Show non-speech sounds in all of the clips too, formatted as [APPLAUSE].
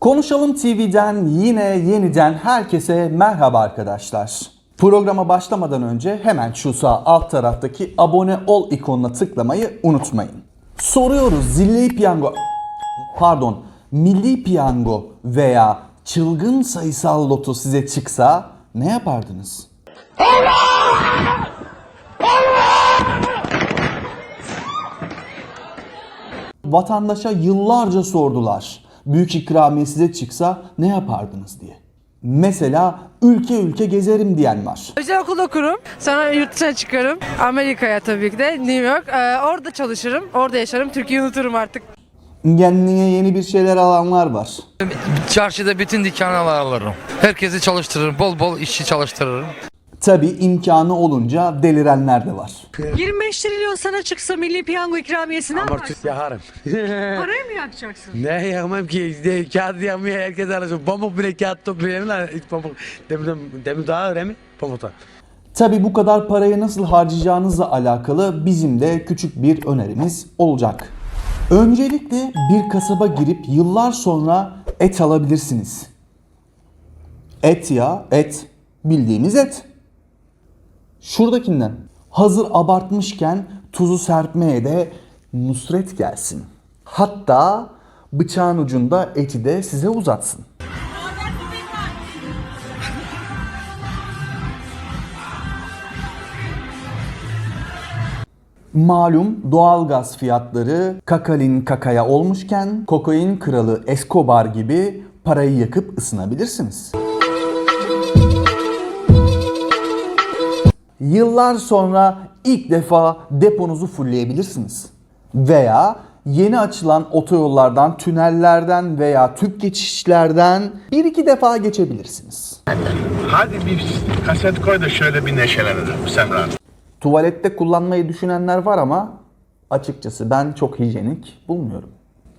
Konuşalım TV'den yine yeniden herkese merhaba arkadaşlar. Programa başlamadan önce hemen şu sağ alt taraftaki abone ol ikonuna tıklamayı unutmayın. Soruyoruz zilli piyango pardon milli piyango veya çılgın sayısal loto size çıksa ne yapardınız? Vatandaşa yıllarca sordular. Büyük ikramiye size çıksa ne yapardınız diye. Mesela ülke ülke gezerim diyen var. Özel okul okurum. Sonra yurt dışına çıkarım. Amerika'ya tabii ki de New York. Ee, orada çalışırım. Orada yaşarım. Türkiye'yi unuturum artık. Kendine yeni bir şeyler alanlar var. Çarşıda bütün dükkanları alırım. Herkesi çalıştırırım. Bol bol işçi çalıştırırım. Tabi imkanı olunca delirenler de var. 25 trilyon sana çıksa milli piyango ikramiyesi ne yaparsın? Yakarım. [LAUGHS] Parayı mı yakacaksın? ne yakmam ki? De, kağıt yakmaya herkes arasın. Pamuk bile kağıt toplayayım lan. Hiç pamuk. Demir, demir daha öyle mi? Pamuktan. Tabi bu kadar parayı nasıl harcayacağınızla alakalı bizim de küçük bir önerimiz olacak. Öncelikle bir kasaba girip yıllar sonra et alabilirsiniz. Et ya, et. Bildiğimiz et. Şuradakinden. Hazır abartmışken tuzu serpmeye de Nusret gelsin. Hatta bıçağın ucunda eti de size uzatsın. Malum doğalgaz fiyatları kakalin kakaya olmuşken kokain kralı Escobar gibi parayı yakıp ısınabilirsiniz. Yıllar sonra ilk defa deponuzu fullleyebilirsiniz. Veya yeni açılan otoyollardan, tünellerden veya tüp geçişlerden bir iki defa geçebilirsiniz. Hadi bir kaset koy da şöyle bir neşelenelim Semra. Tuvalette kullanmayı düşünenler var ama açıkçası ben çok hijyenik bulmuyorum.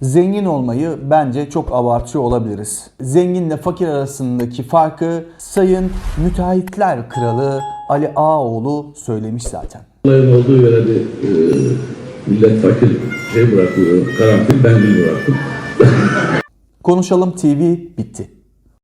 Zengin olmayı bence çok abartıyor olabiliriz. Zenginle fakir arasındaki farkı Sayın Müteahhitler Kralı Ali Ağaoğlu söylemiş zaten. Olayın olduğu yere bir e, millet fakir şey bırakıyor, karanfil ben bıraktım. Konuşalım TV bitti.